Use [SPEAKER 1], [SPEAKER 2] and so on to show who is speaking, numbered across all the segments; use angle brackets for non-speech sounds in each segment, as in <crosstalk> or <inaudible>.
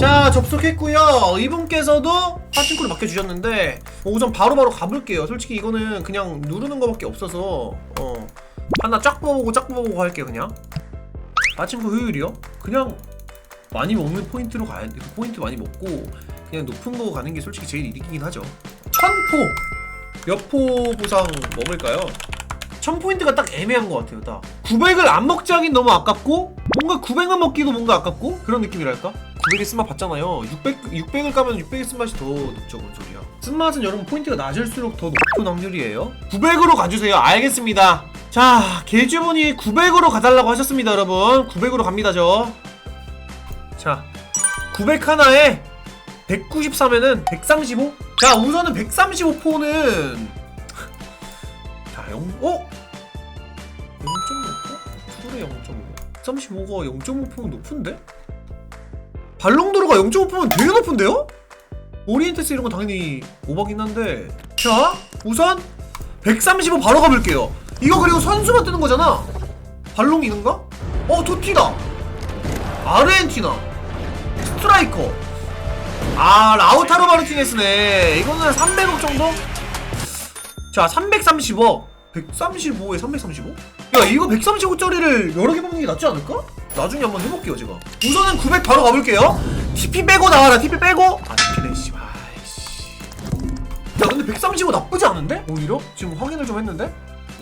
[SPEAKER 1] 자 접속했고요. 이분께서도 파친코를 맡겨주셨는데 어, 우선 바로바로 가볼게요. 솔직히 이거는 그냥 누르는 거밖에 없어서 어 하나 쫙 뽑아보고 쫙 뽑아보고 할게요 그냥. 파친코 효율이요? 그냥 많이 먹는 포인트로 가야 돼. 포인트 많이 먹고 그냥 높은 거 가는 게 솔직히 제일 이득이긴 하죠. 천포! 몇포 보상 먹을까요? 1000포인트가 딱 애매한 것 같아요 딱. 900을 안 먹지 하긴 너무 아깝고 뭔가 900만 먹기도 뭔가 아깝고? 그런 느낌이랄까 900의 쓴맛 봤잖아요 600, 600을 까면 600의 쓴맛이 더 높죠 뭔 소리야 쓴맛은 여러분 포인트가 낮을수록 더 높은 확률이에요 900으로 가주세요 알겠습니다 자 개주분이 900으로 가달라고 하셨습니다 여러분 900으로 갑니다 저자 900 하나에 193에는 135? 자 우선은 135포는 <laughs> 자, 0, 어? 0.5%? 툴에 0.5. 35가 0.5%면 높은데? 발롱도르가 0.5%면 되게 높은데요? 오리엔테스 이런 건 당연히 오버긴 한데. 자, 우선 135 바로 가볼게요. 이거 그리고 선수만 뜨는 거잖아. 발롱 이는가? 어, 토티다. 아르헨티나. 스트라이커. 아, 라우타로 마르티네스네. 이거는 한 300억 정도? 자, 330억. 135에 335? 야, 이거 135짜리를 여러 개 먹는 게 낫지 않을까? 나중에 한번 해볼게요, 제가. 우선은 900 바로 가볼게요. TP 빼고 나와라, TP 빼고. 아, TP네, 씨. 아이씨. 야, 근데 135 나쁘지 않은데? 오히려? 지금 확인을 좀 했는데?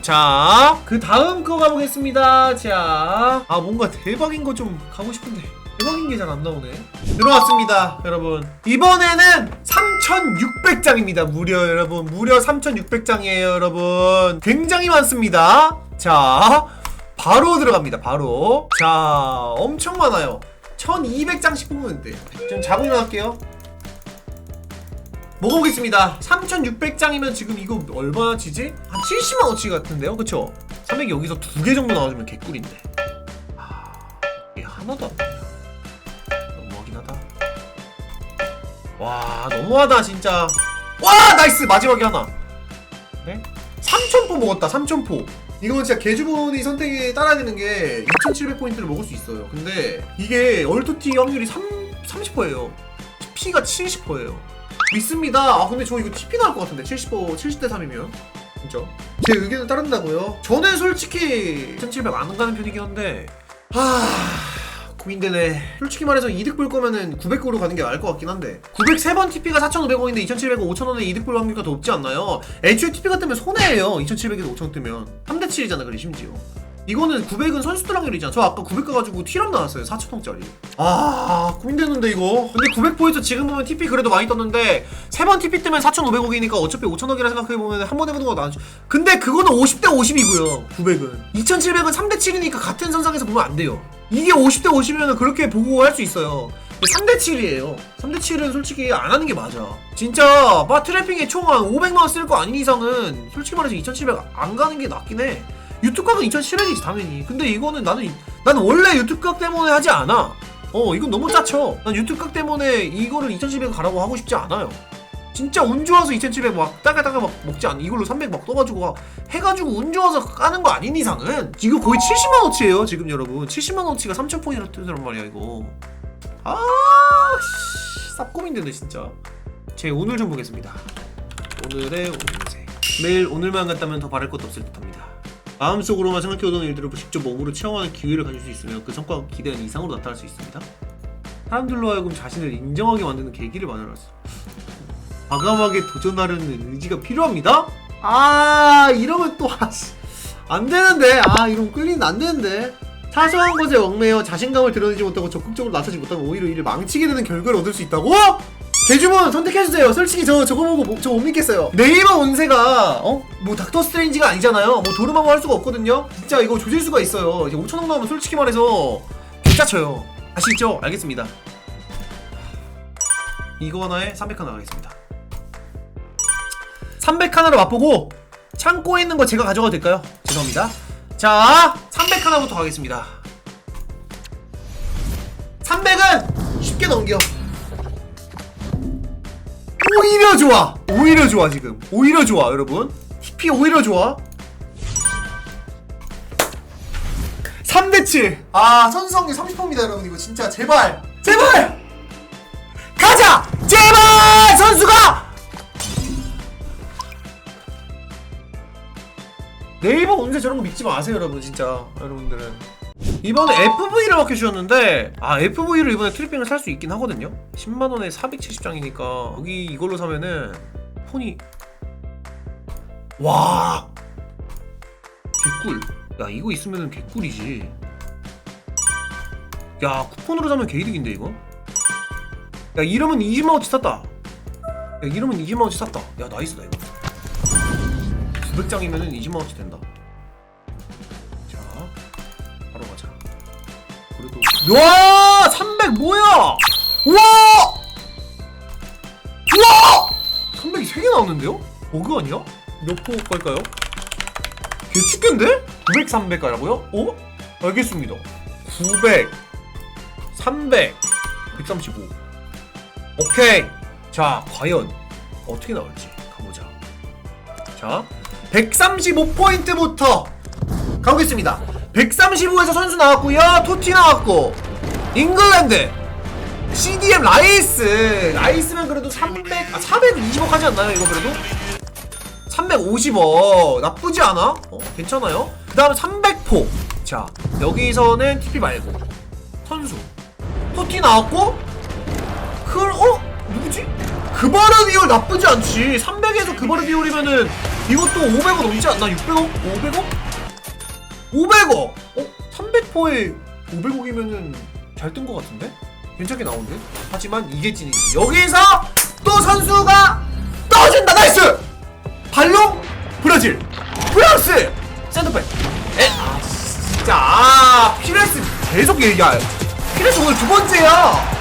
[SPEAKER 1] 자, 그 다음 거 가보겠습니다. 자, 아, 뭔가 대박인 거 좀 가고 싶은데. 대박인 게 잘 안 나오네. 들어왔습니다, 여러분. 이번에는 3,600장입니다. 무려 여러분, 무려 3,600장이에요, 여러분. 굉장히 많습니다. 자, 바로 들어갑니다. 바로. 자, 엄청 많아요. 1,200장씩 뽑으면 돼. 좀 자고 일어날게요. 먹어보겠습니다. 3,600장이면 지금 이거 얼마나 치지? 한 70만원치 같은데요? 그쵸? 300이 여기서 두 개 정도 나와주면 개꿀인데. 아, 이게 하나도 안 나요. 너무하긴 하다. 와, 너무하다, 진짜. 와, 나이스! 마지막에 하나. 네? 3,000포 먹었다, 3,000포. 이건 진짜 개주분이 선택에 따라야 되는 게 2,700포인트를 먹을 수 있어요. 근데 이게 얼토티 확률이 3, 30%예요. P가 70%예요. 믿습니다. 아 근데 저 이거 TP 나올 것 같은데 70% 70대 3이면 진짜 제 의견을 따른다고요? 저는 솔직히 1700 안 가는 편이긴 한데 하 고민되네 솔직히 말해서 이득 볼 거면은 900으로 가는 게 나을 것 같긴 한데 903번 TP가 4,500원인데 2,700원 5,000원에 이득 볼 확률가 더 높지 않나요? 애초에 TP가 뜨면 손해예요 2,700에서 5,000원 뜨면 3대 7이잖아 그래 심지어 이거는 900은 선수들 확률이잖아. 저 아까 900 가가지고 티람 나왔어요. 4,000원짜리. 아, 고민되는데 이거. 근데 900포에서 지금 보면 TP 그래도 많이 떴는데 세 번 TP 뜨면 4,500억이니까 어차피 5,000억이라 생각해보면 한 번 해보는 거 나죠. 근데 그거는 50대 50이고요. 900은. 2,700은 3대 7이니까 같은 선상에서 보면 안 돼요. 이게 50대 50이면 그렇게 보고 할 수 있어요. 3대 7이에요. 3대 7은 솔직히 안 하는 게 맞아. 진짜 바 트래핑에 총 한 500만 원 쓸 거 아닌 이상은 솔직히 말해서 2,700 안 가는 게 낫긴 해. 유튜브 각은 2,700이지 당연히. 근데 이거는 나는 나는 원래 유튜브 각 때문에 하지 않아. 어 이건 너무 짜쳐. 난 유튜브 각 때문에 이거를 2,700 가라고 하고 싶지 않아요. 진짜 운 좋아서 2,700막 따가따가 막 먹지 않. 이걸로 300 막 떠가지고 막 해가지고 운 좋아서 까는 거 아닌 이상은 이거 거의 70만 원치예요 지금 여러분. 70만 원치가 3,000 포인트라 뜨는 말이야 이거. 아, 씨, 쌉고민되네 진짜. 제 오늘 좀 보겠습니다. 오늘의 운세. 매일 오늘만 같다면 더 바랄 것도 없을 듯합니다. 마음속으로만 생각해오던 일들을 직접 몸으로 체험하는 기회를 가질 수 있으며 그 성과가 기대한 이상으로 나타날 수 있습니다. 사람들로 하여금 자신을 인정하게 만드는 계기를 마련할 수. 과감하게 도전하려는 의지가 필요합니다. 아 이러면 또 아씨 안 되는데 아 이러면 끌리는 안 되는데 사소한 것에 얽매여 자신감을 드러내지 못하고 적극적으로 나서지 못하면 오히려 이를 망치게 되는 결과를 얻을 수 있다고? 대주문 선택해주세요. 솔직히 저 저거 보고 뭐- 저못 믿겠어요. 네이버 운세가 어 뭐 닥터 스트레인지가 아니잖아요. 뭐 도르마무 할 수가 없거든요. 진짜 이거 조질 수가 있어요. 이제 5천 원 나오면 솔직히 말해서 개짜쳐요. 아시죠? 알겠습니다. 이거 하나에 300 하나 가겠습니다. 300 하나로 맛보고 창고에 있는 거 제가 가져가도 될까요? 죄송합니다. 자, 300 하나부터 가겠습니다. 300은 쉽게 넘겨. 오히려 좋아. 오히려 좋아 지금. 오히려 좋아 여러분. TP 오히려 좋아. 3대 7. 아 선수성률 30%입니다 여러분 이거 진짜 제발 제발 네이버 운세 저런 거 믿지 마세요 여러분 진짜. 여러분들은. 이번에 FV를 맡겨주셨는데 아 FV를 이번에 트리핑을 살 수 있긴 하거든요? 10만원에 470장이니까. 여기 이걸로 사면은 폰이. 와! 개꿀. 야 이거 있으면은 개꿀이지. 야 쿠폰으로 사면 개이득인데 이거? 야 이러면 20만원치 샀다. 야 이러면 20만원치 샀다. 야 나이스다 이거 900장이면은 20만원치 된다 자 바로 가자 그래도 와 300 뭐야 우와 우와 300이 3개 나왔는데요? 버그 아니야? 몇포 갈까요? 개축견데? 900, 300 가라고요? 어? 알겠습니다 900 300 135 오케이 자 과연 어떻게 나올지 가보자 자 135포인트부터 가보겠습니다. 135에서 선수 나왔고요. 토티 나왔고 잉글랜드 CDM 라이스. 라이스면 그래도 300, 아 420억 하지 않나요 이거 그래도? 350억 나쁘지 않아? 어, 괜찮아요? 그 다음에 300포. 자 여기서는 TP 말고. 선수. 토티 나왔고 그 어? 누구지? 그바르디올 나쁘지 않지. 300에서 그바르디올이면은 이것도 500억 넘지 않나? 600억? 500억? 500억! 어? 300포에 500억이면은 잘 뜬 것 같은데? 괜찮게 나오는데? 하지만 이게 찐이지 여기서 또 선수가 떨어진다 나이스! 발롱 브라질 프랑스 센터백 에? 아 진짜 아 피레스 계속 얘기야 피레스 오늘 두 번째야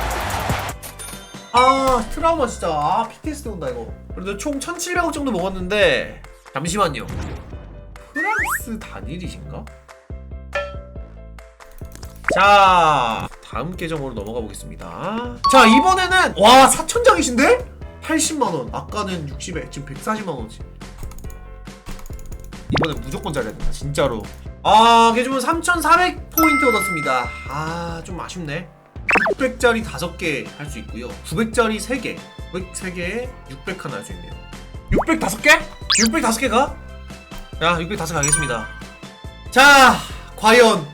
[SPEAKER 1] 아 트라우마 진짜 아 PTSD 온다 이거 그래도 총 1700억 정도 먹었는데 잠시만요. 프랑스 단일이신가? 자 다음 계정으로 넘어가 보겠습니다. 자 이번에는 와 4천장이신데? 80만 원. 아까는 60에 지금 140만원씩. 이번엔 무조건 잘해야 된다 진짜로. 아 계주분 3400 포인트 얻었습니다. 아 좀 아쉽네. 600짜리 5개 할 수 있고요. 900짜리 3개 900 3개에 600 하나 할 수 있네요 600 5개? 600 5개가? 야, 600 5개 가겠습니다 자, 과연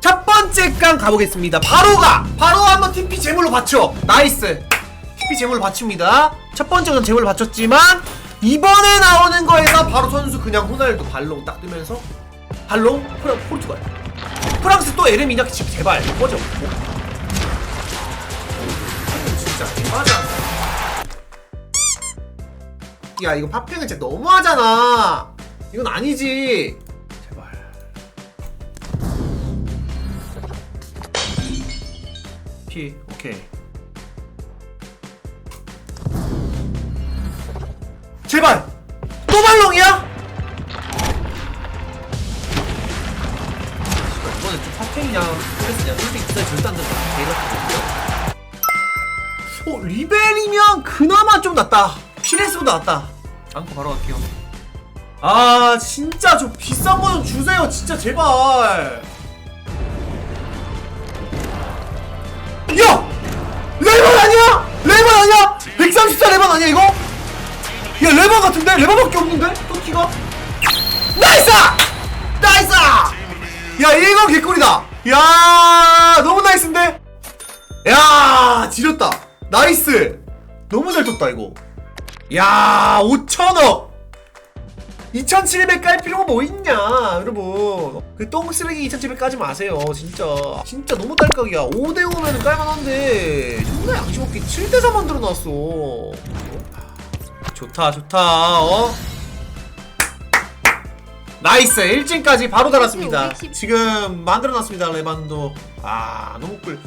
[SPEAKER 1] 첫 번째 강 가보겠습니다 바로 가! 바로 한번 TP 제물로 받쳐 나이스 TP 제물로 받칩니다 첫 번째 건 제물로 받쳤지만 이번에 나오는 거에서 바로 선수 그냥 호날두 발롱 딱 뜨면서 발롱 프랑 포르투갈 프랑스 또 에르 미냐키 지금 제발 꺼져 뭐. 진짜 대박이 야야 이거 파팽은 진짜 너무하잖아. 이건 아니지. 제발. 피 오케이. 제발! 또 발롱이야? 씨발, 이번엔 좀 파팽이냐? 스트레스냐 솔직히 진짜 절대 안 된다. 개같은 어 리벨이면 그나마 좀 낫다. 피레스보다 낫다 안고 바로 갈게요 아 진짜 좀 비싼 거 좀 주세요 진짜 제발 야! 레몬 아니야? 레몬 아니야? 134 레몬 아니야 이거? 야 레몬 같은데? 레몬밖에 없는데? 토끼가? 나이스! 나이스! 야 이거 개꿀이다 야 너무 나이스인데? 야 지렸다 나이스 너무 잘 떴다 이거 야 5천억! 2700 깔 필요가 뭐 있냐 여러분. 그 똥쓰레기 2700 까지 마세요 진짜. 진짜 너무 딸깍이야. 5대5면 깔만한데. 존나 양심 없게 7대4 만들어 놨어. 좋다 좋다 어? 나이스. 1진까지 바로 달았습니다. 지금 만들어 놨습니다 레반도. 아 너무 꿀